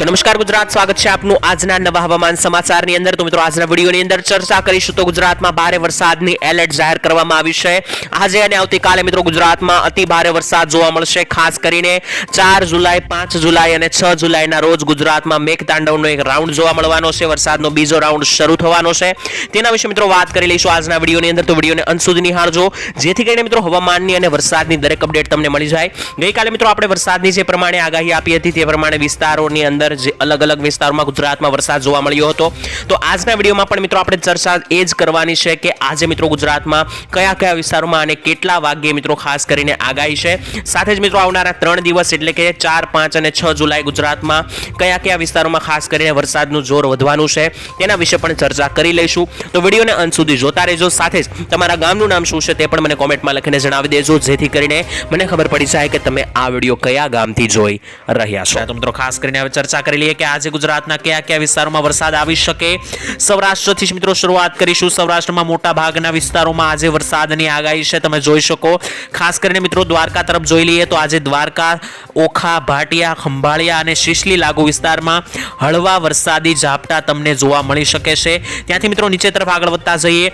તો નમસ્કાર ગુજરાત, સ્વાગત છે આપનું આજના નવા હવામાન સમાચારની અંદર. તો મિત્રો, આજના વિડીયોની અંદર ચર્ચા કરીશું તો ગુજરાતમાં ભારે વરસાદની એલર્ટ જાહેર કરવામાં આવી છે. આજે અને આવતીકાલે મિત્રો ગુજરાતમાં અતિ ભારે વરસાદ જોવા મળશે, ખાસ કરીને ચાર જુલાઈ, પાંચ જુલાઈ અને છ જુલાઈના રોજ ગુજરાતમાં મેઘતાંડવનો એક રાઉન્ડ જોવા મળવાનો છે. વરસાદનો બીજો રાઉન્ડ શરૂ થવાનો છે. તેના વિશે મિત્રો વાત કરી લઈશું આજના વિડીયોની અંદર. તો વિડીયોને અંત સુધી નિહાળજો. જેથી કરીને મિત્રો હવામાનની અને વરસાદની દરેક અપડેટ તમને મળી જાય. ગઈકાલે મિત્રો આપણે વરસાદની જે પ્રમાણે આગાહી આપી હતી તે પ્રમાણે વિસ્તારોની અંદર જે અલગ અલગ વિસ્તારોમાં ગુજરાતમાં વરસાદ જોવા મળ્યો હતો. તો આજના વિડીયોમાં પણ મિત્રો આપણે ચર્ચા એ જ કરવાની છે કે આજે મિત્રો ગુજરાતમાં કયા કયા વિસ્તારોમાં અને કેટલા વાગ્યે મિત્રો ખાસ કરીને આગાહી છે. સાથે જ મિત્રો આવનારા ત્રણ દિવસ એટલે કે ચાર, પાંચ અને છ જુલાઈ ગુજરાતમાં કયા કયા વિસ્તારોમાં ખાસ કરીને વરસાદનું જોર વધવાનું છે તેના વિશે પણ ચર્ચા કરી લઈશું. તો વિડીયોને અંત સુધી જોતા રહેજો. સાથે જ તમારા ગામનું નામ શું છે તે પણ મને કોમેન્ટમાં લખીને જણાવી દેજો. જેથી કરીને મને ખબર પડી જાય કે તમે આ વીડિયો કયા ગામથી જોઈ રહ્યા છો. તો મિત્રો ખાસ કરીને હવે ચર્ચા કરી લઈએ કે આજે ગુજરાતના કયા કયા વિસ્તારોમાં વરસાદ આવી શકે. સૌરાષ્ટ્રથી મિત્રો શરૂઆત કરીશું. સૌરાષ્ટ્રમાં મોટા ભાગના વિસ્તારોમાં આજે વરસાદની આગાહી છે. તમે જોઈ શકો. ખાસ કરીને મિત્રો દ્વારકા તરફ જોઈ લઈએ તો આજે દ્વારકા, ઓખા, ભાટિયા, ખંભાળિયા અને શિશલી લાગુ વિસ્તારમાં હળવા વરસાદી ઝાપટા તમને જોવા મળી શકે છે. ત્યાંથી મિત્રો નીચે તરફ આગળ વધતા જઈએ.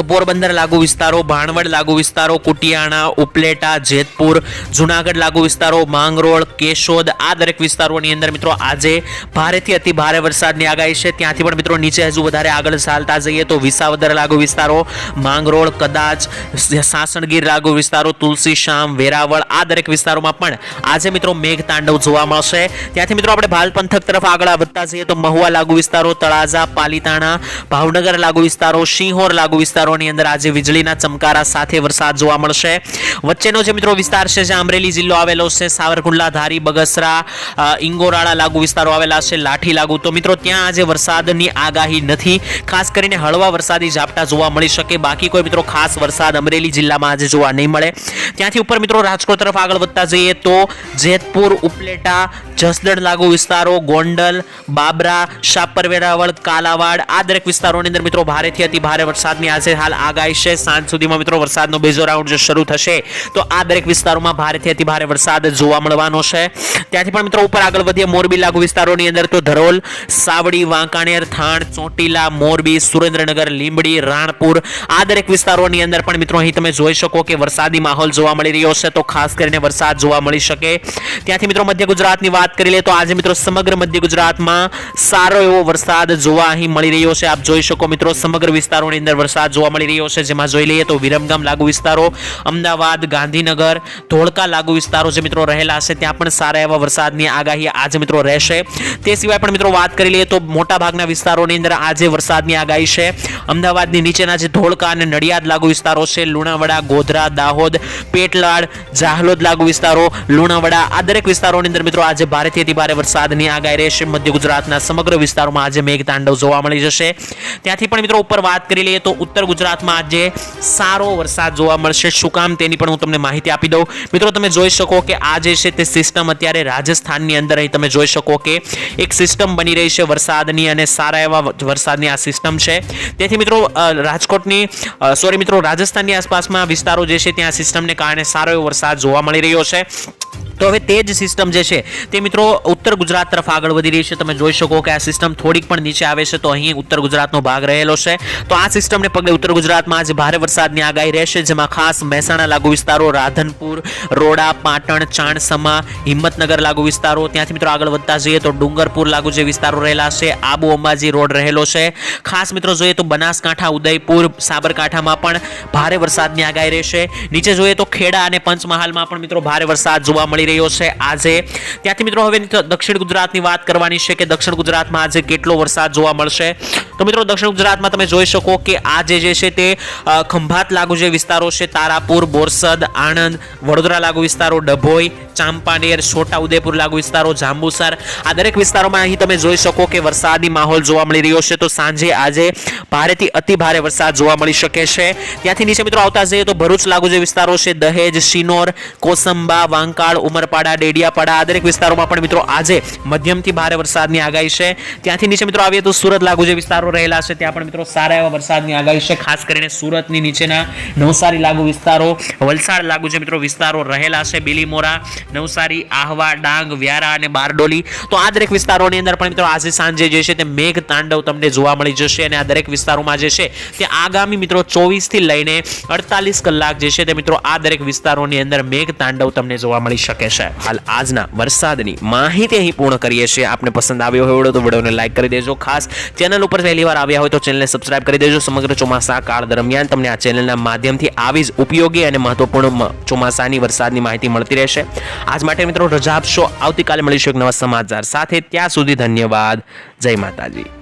પોરબંદર લાગુ વિસ્તારો, ભાણવડ લાગુ વિસ્તારો, કુટિયાણા, ઉપલેટા, જેતપુર, જુનાગઢ લાગુ વિસ્તારો, માંગરોળ, કેશોદ આ દરેક વિસ્તારોની અંદર મિત્રો આજે ભારેથી અતિ ભારે વરસાદની આગાહી છે. ત્યાંથી પણ મિત્રો નીચે હજુ વધારે આગળ ચાલતા જઈએ તો વિસાવદર લાગુ વિસ્તારો, માંગરોળ, કદાચ સાસણગીર લાગુ વિસ્તારો, તુલસી શ્યામ વેરાવળ આ દરેક વિસ્તારોમાં પણ આજે મિત્રો મેઘ તાંડવ જોવા મળશે. ત્યાંથી મિત્રો આપણે ભાલ પંથક તરફ આગળ વધતા જઈએ તો મહુવા લાગુ વિસ્તારો, તળાજા, પાલીતાણા, ભાવનગર લાગુ વિસ્તારો સિંહોર લાગુ વિસ્તારોની અંદર આજે વીજળીના ચમકારા સાથે વરસાદ જોવા મળશે. વચ્ચેનો જે મિત્રો વિસ્તાર છે જે અમરેલી જિલ્લો આવેલો છે, સાવરકુંડલા, ધારી, બગસરા ઇંગોરાળા લાગુ વિસ્તારો આવેલા છે, લાઠી લાગુ. તો મિત્રો ત્યાં આજે વરસાદની આગાહી નથી. ખાસ કરીને હળવા વરસાદી ઝાપટા જોવા મળી શકે. બાકી કોઈ મિત્રો ખાસ વરસાદ અમરેલી જિલ્લામાં આજે જોવા નહીં મળે. ત્યાંથી ઉપર મિત્રો રાજકોટ તરફ આગળ વધતા જઈએ તો જેતપુર, ઉપલેટા, જસદણ લાગુ વિસ્તારો, ગોંડલ, બાબરા શાપર વેરાવળ કાલાવાડ આ દરેક વિસ્તારોની અંદર મિત્રો ભારેથી અતિ ભારે વરસાદની આજે હાલ આગાહી છે. સાંજ સુધીમાં મિત્રો વરસાદનો બીજો રાઉન્ડ જે શરૂ થશે, તો આ દરેક વિસ્તારોમાં ભારેથી અતિ ભારે વરસાદ જોવા મળવાનો છે. ત્યાંથી પણ મિત્રો ઉપર આગળ વધીએ. મોરબી લાગુ વિસ્તારોની અંદર તો ધરોલ, સાવડી વાંકાણેર થાણ, ચોટીલા, મોરબી, સુરેન્દ્રનગર, લીંબડી, રાણપુર આ દરેક વિસ્તારોની અંદર પણ મિત્રો અહીં તમે જોઈ શકો કે વરસાદી માહોલ જોવા મળી રહ્યો છે. તો ખાસ કરીને વરસાદ જોવા મળી શકે. ત્યાંથી મિત્રો મધ્ય ગુજરાતની વાત કરી લે તો આજે મિત્રો સમગ્ર મધ્ય ગુજરાતમાં સારો એવો વરસાદ જોવા અહીં મળી રહ્યો છે. આપ જોઈ શકો મિત્રો સમગ્ર વિસ્તારોની અંદર વરસાદ જોવા મળી રહ્યો છે. જેમાં જોઈ લઈએ તો વિરમગામ લાગુ વિસ્તારો, અમદાવાદ, ગાંધીનગર, ધોળકા લાગુ વિસ્તારો જે મિત્રો રહેલા છે ત્યાં પણ સારા એવા વરસાદની આગાહી આજે મિત્રો રહેશે. તે સિવાય પણ મિત્રો વાત કરી લઈએ તો મોટા ભાગના વિસ્તારોની અંદર આજે વરસાદની આગાહી છે. અમદાવાદની નીચેના જે ધોળકા અને નડિયાદ લાગુ વિસ્તારો છે, લુણાવાડા, ગોધરા, દાહોદ પેટલાડ જાહલોદ લાગુ વિસ્તારો, લુણાવાડા આ દરેક વિસ્તારોની અંદર મિત્રો આજે ભારેથી અતિ ભારે વરસાદની આગાહી રહેશે. મધ્ય ગુજરાતના સમગ્ર વિસ્તારોમાં આજે મેઘતાંડવ જોવા મળી જશે. ત્યાંથી પણ મિત્રો ઉપર વાત કરી લઈએ તો ઉત્તર ગુજરાતમાં આજે સારો વરસાદ જોવા મળશે. શું કામ તેની પણ હું તમને માહિતી આપી દઉં. મિત્રો તમે જોઈ શકો કે આ જે છે તે સિસ્ટમ અત્યારે રાજસ્થાનની અંદર અહીં તમે જોઈ શકો કે એક સિસ્ટમ બની રહી છે વરસાદની અને સારા એવા વરસાદની આ સિસ્ટમ છે. તેથી મિત્રો રાજકોટની સોરી મિત્રો, રાજસ્થાનની આસપાસમાં વિસ્તારો જે છે, ત્યાં સિસ્ટમને કારણે સારો એવો વરસાદ જોવા મળી રહ્યો છે. તો હવે તે જ સિસ્ટમ જે છે, તે મિત્રો ઉત્તર ગુજરાત તરફ આગળ વધી રહી છે. તમે જોઈ શકો કે આ સિસ્ટમ થોડીક પણ નીચે આવે છે, તો અહીં ઉત્તર ગુજરાતનો ભાગ રહેલો છે. તો આ સિસ્ટમને પગલે ઉત્તર ગુજરાતમાં આજે ભારે વરસાદની આગાહી રહેશે, જેમાં ખાસ મહેસાણા લાગુ વિસ્તારો, રાધનપુર, રોડા, પાટણ, ચાણસમા, હિંમતનગર લાગુ વિસ્તારો. ત્યાંથી મિત્રો આગળ વધતા જઈએ તો ડુંગરપુર લાગુ જે વિસ્તારો રહેલા છે, આબુ અંબાજી રોડ રહેલો છે. ખાસ મિત્રો જોઈએ તો બનાસકાંઠા, ઉદયપુર, સાબરકાંઠામાં પણ ભારે વરસાદની આગાહી રહેશે. નીચે જોઈએ તો ખેડા અને પંચમહાલમાં પણ મિત્રો ભારે વરસાદ જોવા મળી રહ્યો છે આજે. ત્યાંથી મિત્રો હવે દક્ષિણ ગુજરાતની વાત કરવાની છે કે દક્ષિણ ગુજરાતમાં આજે કેટલો વરસાદ જોવા મળશે. તો મિત્રો દક્ષિણ ગુજરાતમાં તમે જોઈ શકો કે આજે જે છે તે ખંભાત લાગુ જે વિસ્તારો છે, તારાપુર, બોરસદ, આણંદ, વડોદરા લાગુ વિસ્તારો, ડભોઈ, ચાંપાનેર, છોટાઉદેપુર લાગુ વિસ્તારો, જાંબુસર. આ દરેક વિસ્તારોમાં અહીં તમે જોઈ શકો કે વરસાદી માહોલ જોવા મળી રહ્યો છે. તો સાંજે આજે ભારેથી અતિ ભારે વરસાદ જોવા મળી શકે છે. ત્યાંથી નીચે મિત્રો આવતા જઈએ તો ભરૂચ લાગુ જે વિસ્તારો છે, દહેજ, શિનોર, કોસંબા, વાંકાળ ઉમરપાડા, ડેડિયાપાડા આ દરેક વિસ્તારોમાં પણ મિત્રો આજે મધ્યમથી ભારે વરસાદની આગાહી છે. ત્યાંથી નીચે મિત્રો આવીએ તો સુરત લાગુ જે વિસ્તારો રહેલા છે ત્યાં પણ મિત્રો સારા એવા વરસાદની આગાહી છે. ખાસ કરીને સુરતની નીચેના નવસારી લાગુ વિસ્તારો, વલસાડ લાગુ જે મિત્રો વિસ્તારો રહેલા છે. બિલીમોરા, નવસારી, આહવા, ડાંગ, વ્યારા અને બારડોલી. તો આ દરેક વિસ્તારોની અંદર પણ મિત્રો આજે સાંજે જે છે તે મેઘ તાંડવ તમને જોવા મળી જશે અને આ દરેક વિસ્તારોમાં જે છે તે આગામી મિત્રો ચોવીસથી લઈને અડતાલીસ કલાક જે છે તે મિત્રો આ દરેક વિસ્તારોની અંદર મેઘ તાંડવ તમને જોવા મળી શકે. છે. હાલ આજના વરસાદની માહિતી અહીં પૂર્ણ કરીએ છીએ. આપને પસંદ આવ્યો હોય તો વિડીયોને લાઈક કરી દેજો. ખાસ ચેનલ ઉપર પહેલી વાર આવ્યા હોય તો ચેનલને સબસ્ક્રાઇબ કરી દેજો. સમગ્ર ચોમાસા કાળ દરમિયાન તમને આ ચેનલના માધ્યમથી આવી જ ઉપયોગી અને મહત્વપૂર્ણ ચોમાસાની વરસાદની માહિતી મળતી રહેશે. આજ માટે મિત્રો રજા આપશો. આવતીકાલે મળીશું એક નવા સમાચાર સાથે. ત્યાં સુધી ધન્યવાદ. જય માતાજી.